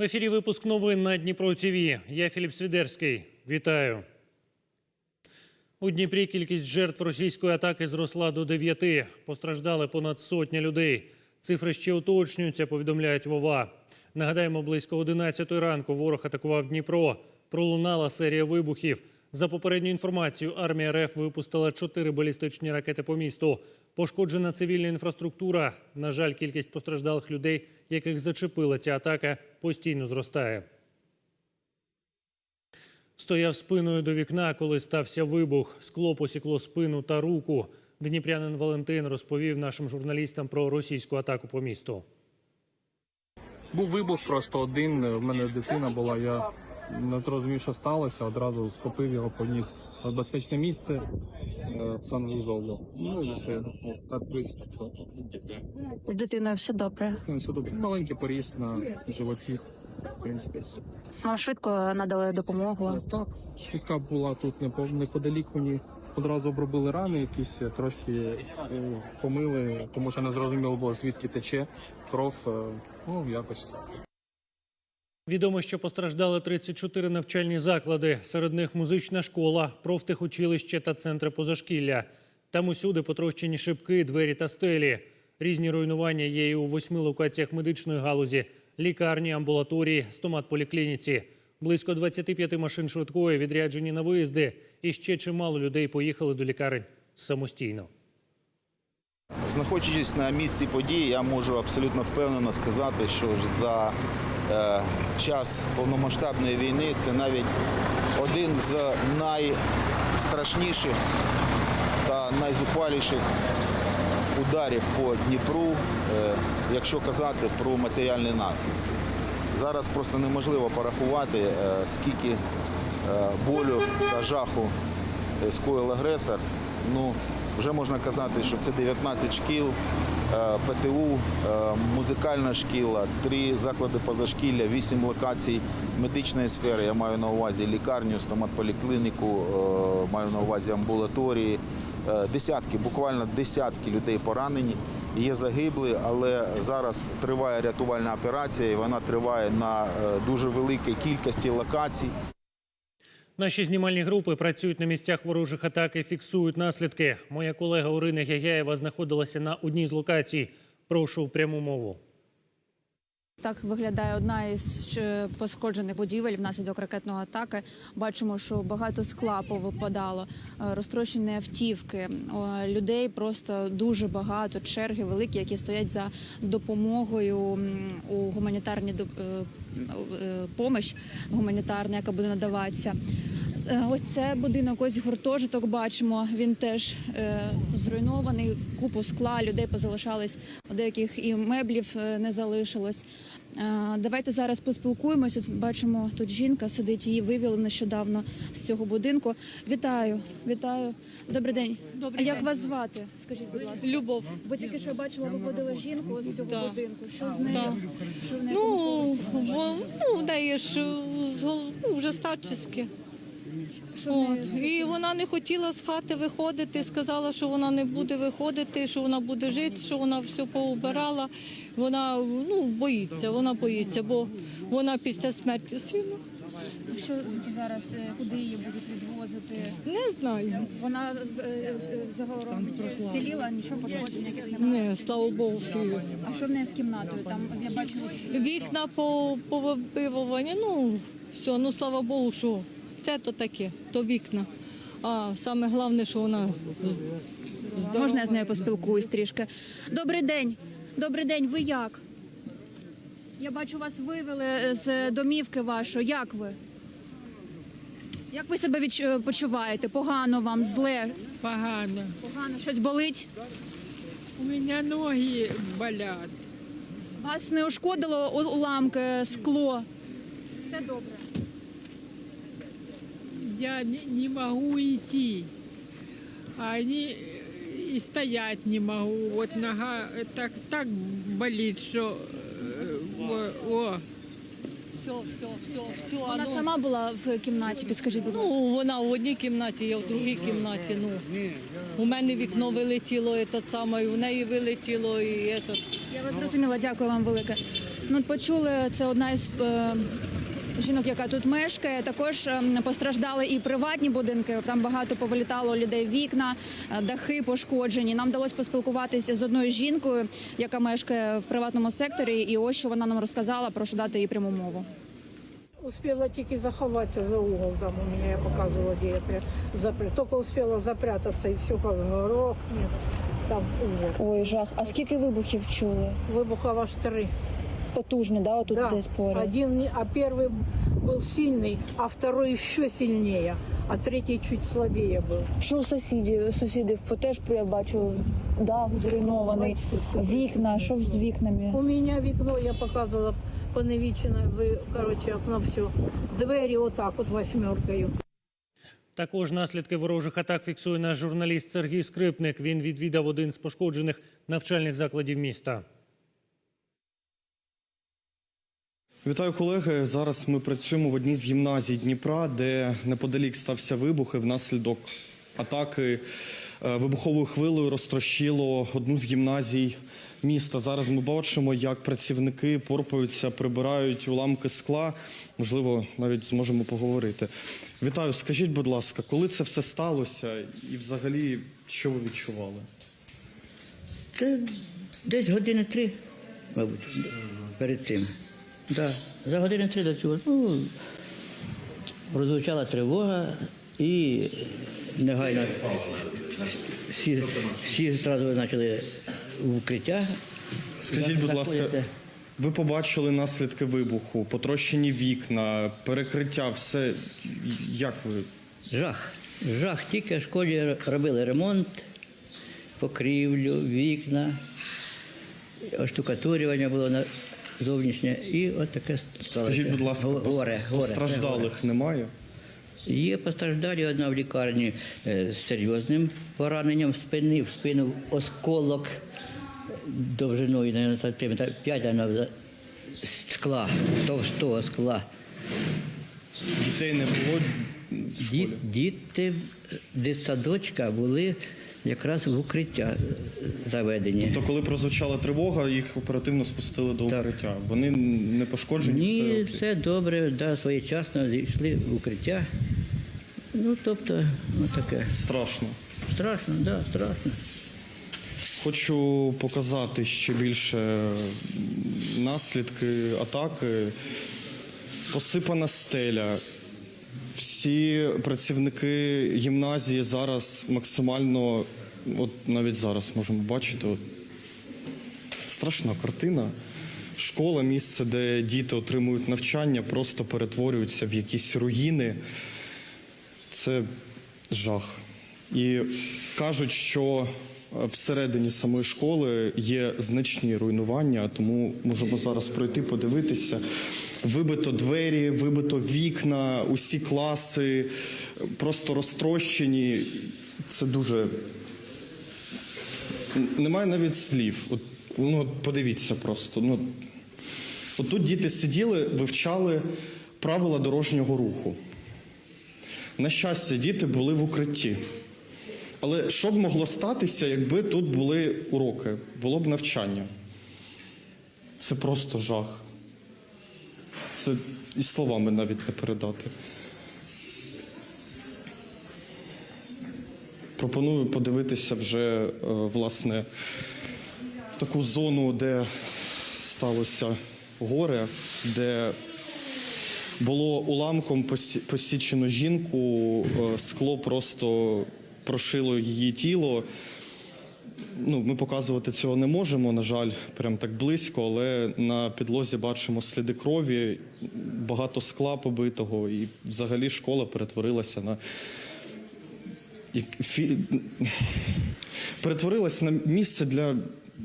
В ефірі випуск новин на Дніпро ТВ. Я Філіп Свідерський. Вітаю. У Дніпрі кількість жертв російської атаки зросла до дев'яти. Постраждали понад сотня людей. Цифри ще уточнюються, повідомляють Вова. Нагадаємо, близько 11 ранку ворог атакував Дніпро. Пролунала серія вибухів. За попередньою інформацією, армія РФ випустила чотири балістичні ракети по місту. Пошкоджена цивільна інфраструктура. На жаль, кількість постраждалих людей, яких зачепила ця атака, постійно зростає. Стояв спиною до вікна, коли стався вибух. Скло посікло спину та руку. Дніпрянин Валентин розповів нашим журналістам про російську атаку по місту. Був вибух просто один. В мене дитина була. Я не зрозумів, що сталося. Одразу схопив його, поніс в безпечне місце е, в санвузол. Ну і все. Так вийшло. З дитиною все добре. Все добре. Маленький поріз на животі. В принципі, все. Вам швидко надали допомогу. Так, швидка була тут неподалік мені. Одразу обробили рани якісь, трошки е, помили, тому що не зрозуміло було, звідки тече кров. е, Ну, якось. Відомо, що постраждали 34 навчальні заклади. Серед них музична школа, профтехучилище та центри позашкілля. Там усюди потрощені шибки, двері та стелі. Різні руйнування є і у восьми локаціях медичної галузі: лікарні, амбулаторії, стомат-поліклініці. Близько 25 машин швидкої відряджені на виїзди. І ще чимало людей поїхали до лікарень самостійно. Знаходячись на місці події, я можу абсолютно впевнено сказати, що за час повномасштабної війни це навіть один з найстрашніших та найзухваліших ударів по Дніпру, е, якщо казати про матеріальні наслідки. Зараз просто неможливо порахувати, е, скільки е, болю та жаху е, скоїв агресор. Ну, вже можна казати, що це 19 шкіл, е, ПТУ, е, музикальна шкіла, три заклади позашкілля, вісім локацій медичної сфери. Я маю на увазі лікарню, стоматполіклініку, е, маю на увазі амбулаторії. Е, Десятки, буквально десятки людей поранені. Є загиблі, але зараз триває рятувальна операція, і вона триває на е, дуже великій кількості локацій. Наші знімальні групи працюють на місцях ворожих атак і фіксують наслідки. Моя колега Орина Гягяєва знаходилася на одній з локацій. Прошу пряму мову. Так виглядає одна із е, пошкоджених будівель внаслідок ракетної атаки. Бачимо, що багато скла повипадало, е, розтрощені автівки. Людей просто дуже багато, черги великі, які стоять за допомогою у гуманітарній доп- е, е, гуманітарна, яка буде надаватися. Е, Ось це будинок, ось гуртожиток бачимо. Він теж е, зруйнований. Купу скла, людей позалишались, у деяких і меблів е, не залишилось. Е, давайте зараз поспілкуємось. Ось бачимо, тут жінка сидить, її вивели нещодавно з цього будинку. Вітаю, вітаю. Добрий день. Добрий а як день. вас звати? Скажіть, будь ласка. Любов. Бо тільки що я бачила, виводила жінку з цього Да. будинку. Що з нею? Да. Що в неї Ну, во- ну, в неї ж ну, вже старчески. От. І вона не хотіла з хати виходити, сказала, що вона не буде виходити, що вона буде жити, що вона все поубирала. Вона ну, боїться, вона боїться, бо вона після смерті сина. Що зараз е, куди її будуть відвозити? Не знаю. Вона е, е, загалом зціліла, нічого пошкоджень ніяких немає. Не, слава Богу, всі. А що в неї з кімнатою? Там я бачу Вікна по- повибивані, ну все, ну слава Богу, що це то таке, то вікна. А саме головне, що вона з- можна я з нею поспілкуюсь трішки. Добрий день. Добрий день. Ви як? Я бачу, вас вивели з домівки вашої. Як ви? Як ви себе відч- е, почуваєте? Погано вам, зле? Погано. Погано, щось болить? У меня ноги болят. Вас не ушкодило уламки, скло? Все добре Я не, не могу идти. А они э, и стоять не могу. Вот нога э, так, так болит, что... э, о, о. все, все, все, все. Вона ну, сама була в кімнаті, підскажіть, будь ласка. Ну, вона в одній кімнаті, я в другій кімнаті. Ну, у мене вікно вилетіло, і те саме, і в неї вилетіло, і этот. Я вас зрозуміла, дякую вам велике. Ну, от почули, це одна із е, жінок, яка тут мешкає. Також е, постраждали і приватні будинки. Там багато повилітало людей вікна, е, дахи пошкоджені. Нам вдалося поспілкуватися з одною жінкою, яка мешкає в приватному секторі. І ось що вона нам розказала. Прошу дати їй пряму мову. Успела тільки заховатися за угол там у меня, я показывала, где я запря... Только успела запрятаться и все как грохнет. Там ужас. Ой, жах. А скільки вибухів чули? Выбухало аж три Потужні, да, отут Да, десь поряд. один, не- а первый был сильный, а второй еще сильнее, а третий чуть слабее был. Що у сусідів? Сусідів теж я бачу дах зруйнований, вікна. Що з вікнами? У меня вікно, я показывала поневічене, ви, короче, окно все. Двері отак от восьмеркою. Також наслідки ворожих атак фіксує наш журналіст Сергій Скрипник. Він відвідав один з пошкоджених навчальних закладів міста. Вітаю колеги. Зараз ми працюємо в одній з гімназій Дніпра, де неподалік стався вибух і внаслідок атаки е, вибуховою хвилею розтрощило одну з гімназій міста. Зараз ми бачимо, як працівники порпаються, прибирають уламки скла. Можливо, навіть зможемо поговорити. Вітаю, скажіть, будь ласка, коли це все сталося, і взагалі що ви відчували? Це десь години три, мабуть, перед цим. Да. За години три до цього. Ну, прозвучала тривога і негайно всі, всі одразу почали в укриття. Скажіть, будь ласка, Заходите. ви побачили наслідки вибуху, потрощені вікна, перекриття, все. Як ви? Жах. Жах. Тільки в школі робили ремонт, покрівлю, вікна, оштукатурювання було на зовнішнє. І от таке сталося. Скажіть, будь ласка, горе, горе, це горе. постраждалих немає? Є постраждалі одна в лікарні е, з серйозним пораненням спини, в спину осколок довжиною наверно, сантиметрів 5 наверно, скла, товстого скла. Дітей не було в школі? Ді- Діти дитсадочка були якраз в укриття заведені. То коли прозвучала тривога, їх оперативно спустили до Так. укриття. Вони не пошкоджені, все Ні, окей. все добре, да, своєчасно зійшли в укриття. Ну, тобто, таке. страшно. Страшно, так, да, страшно. Хочу показати ще більше наслідки атаки. Посипана стеля. Всі працівники гімназії зараз максимально, от навіть зараз можемо бачити, от, страшна картина. Школа, місце, де діти отримують навчання, просто перетворюються в якісь руїни. Це жах. І кажуть, що всередині самої школи є значні руйнування, тому можемо зараз пройти, подивитися. Вибито двері, вибито вікна, усі класи просто розтрощені. Це дуже немає навіть слів. От, ну, подивіться просто. Ну, от тут діти сиділи, вивчали правила дорожнього руху. На щастя, діти були в укритті. Але що б могло статися, якби тут були уроки, було б навчання? Це просто жах. Це і словами навіть не передати. Пропоную подивитися вже, е, власне, таку зону, де сталося горе, де було уламком посі- посічено жінку, е, скло просто прошило її тіло. Ну, ми показувати цього не можемо, на жаль, прям так близько, але на підлозі бачимо сліди крові, багато скла побитого, і взагалі школа перетворилася на перетворилась на місце для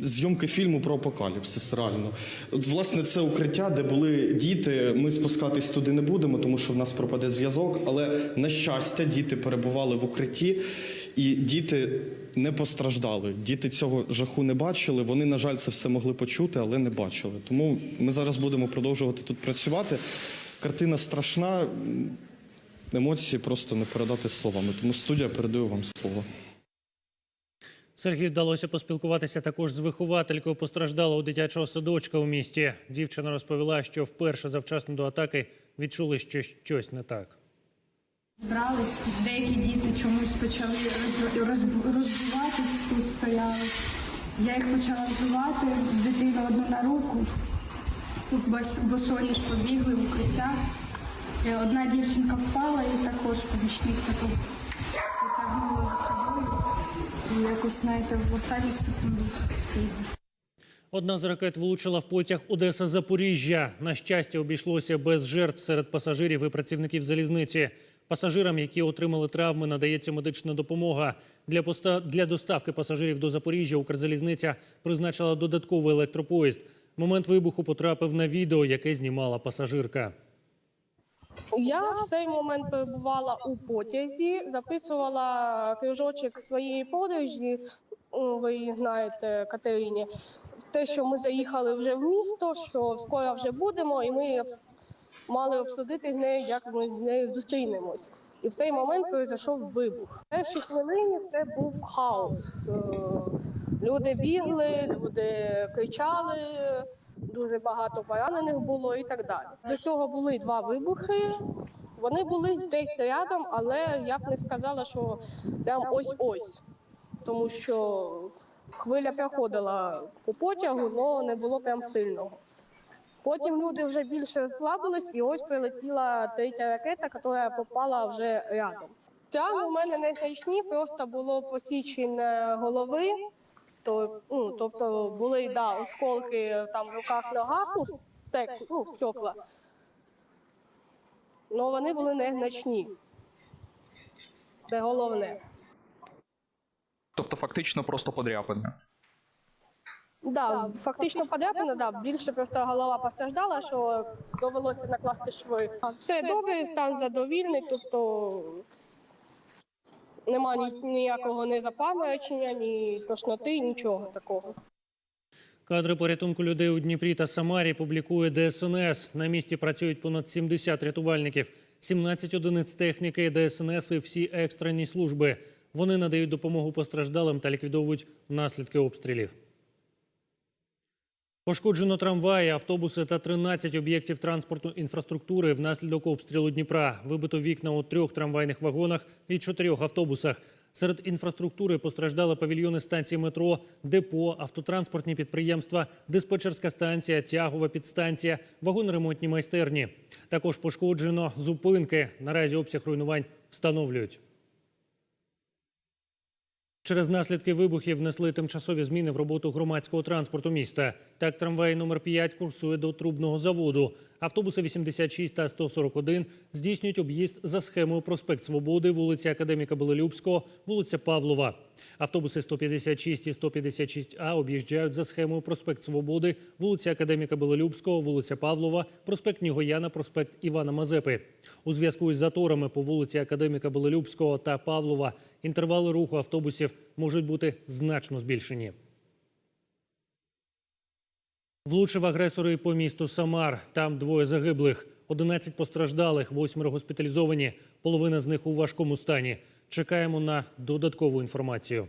зйомки фільму про апокаліпсис. Реально, от власне це укриття, де були діти. Ми спускатись туди не будемо, тому що в нас пропаде зв'язок. Але на щастя, діти перебували в укритті, і діти не постраждали. Діти цього жаху не бачили. Вони, на жаль, це все могли почути, але не бачили. Тому ми зараз будемо продовжувати тут працювати. Картина страшна. Емоції просто не передати словами. Тому студія передаю вам слово. Сергію вдалося поспілкуватися також з вихователькою постраждалого дитячого садочка у місті. Дівчина розповіла, що вперше завчасно до атаки відчули, що щось не так. Брались, деякі діти чомусь почали роз- роз- розбиватись, тут стояли. Я їх почала взувати, дитину одну на руку. Тут босоніж побігли в укриття. Одна дівчинка впала і також помічниця потягнула за собою. І якось, знаєте, в останню секунду стоїть. Одна з ракет влучила в потяг Одеса Запоріжжя. На щастя, обійшлося без жертв серед пасажирів і працівників залізниці. Пасажирам, які отримали травми, надається медична допомога. Для поста... для доставки пасажирів до Запоріжжя Укрзалізниця призначила додатковий електропоїзд. Момент вибуху потрапив на відео, яке знімала пасажирка. Я в цей момент перебувала у потязі, записувала кружочок своєї подорожі. Ви знаєте, Катерині. Те, що ми заїхали вже в місто, що скоро вже будемо, і ми мали обсудити з нею, як ми з нею зустрінемось. І в цей момент пройшов вибух. В першій хвилині це був хаос. Е, Люди бігли, люди кричали, дуже багато поранених було і так далі. До цього були два вибухи. Вони були десь рядом, але я б не сказала, що прям ось-ось. Тому що хвиля проходила по потягу, але не було прям сильного. Потім люди вже більше розслабились, і ось прилетіла третя ракета, яка попала вже рядом. Травми у мене не просто було посічення голови. То, ну, тобто були да, осколки там в руках, ногах, ну, стек, ну, стекла. Але вони були незначні. Це головне. Тобто фактично просто подряпини. Да, фактично подряпина, да, більше просто голова постраждала, що довелося накласти шви. Все добре, стан задовільний, тобто нема ніякого ні запаморочення, ні тошноти, нічого такого. Кадри порятунку людей у Дніпрі та Самарі публікує ДСНС. На місці працюють понад 70 рятувальників, 17 одиниць техніки, ДСНС і всі екстрені служби. Вони надають допомогу постраждалим та ліквідовують наслідки обстрілів. Пошкоджено трамваї, автобуси та 13 об'єктів транспортної інфраструктури внаслідок обстрілу Дніпра. Вибито вікна у трьох трамвайних вагонах і чотирьох автобусах. Серед інфраструктури постраждали павільйони станції метро, депо, автотранспортні підприємства, диспетчерська станція, тягова підстанція, вагоноремонтні майстерні. Також пошкоджено зупинки. Наразі обсяг руйнувань встановлюють. Через наслідки вибухів внесли тимчасові зміни в роботу громадського транспорту міста. Так, трамвай номер 5 курсує до трубного заводу. Автобуси 86 та 141 здійснюють об'їзд за схемою проспект Свободи, вулиця Академіка Белолюбського, вулиця Павлова. Автобуси 156 і 156А об'їжджають за схемою проспект Свободи, вулиця Академіка Белолюбського, вулиця Павлова, проспект Нігояна, проспект Івана Мазепи. У зв'язку із заторами по вулиці Академіка Белолюбського та Павлова інтервали руху автобусів можуть бути значно збільшені. Влучив агресори по місту Самар. Там двоє загиблих, 11 постраждалих, восьмеро госпіталізовані. Половина з них у важкому стані. Чекаємо на додаткову інформацію.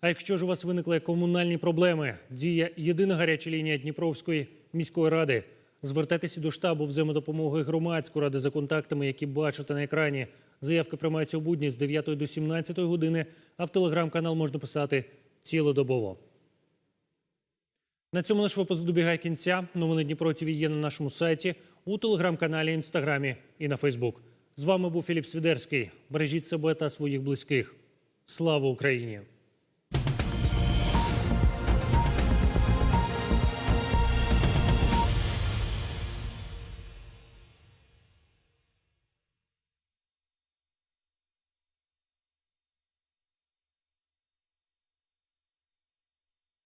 А якщо ж у вас виникли комунальні проблеми, діє єдина гаряча лінія Дніпровської міської ради. Звертайтеся до штабу взаємодопомоги громадської ради за контактами, які бачите на екрані. Заявки приймаються у будні з 9 до 17 години, а в телеграм-канал можна писати цілодобово. На цьому наш випуск добігає кінця. Новини Дніпро ТВ є на нашому сайті, у телеграм-каналі, інстаграмі і на Фейсбук. З вами був Філіп Свідерський. Бережіть себе та своїх близьких. Слава Україні!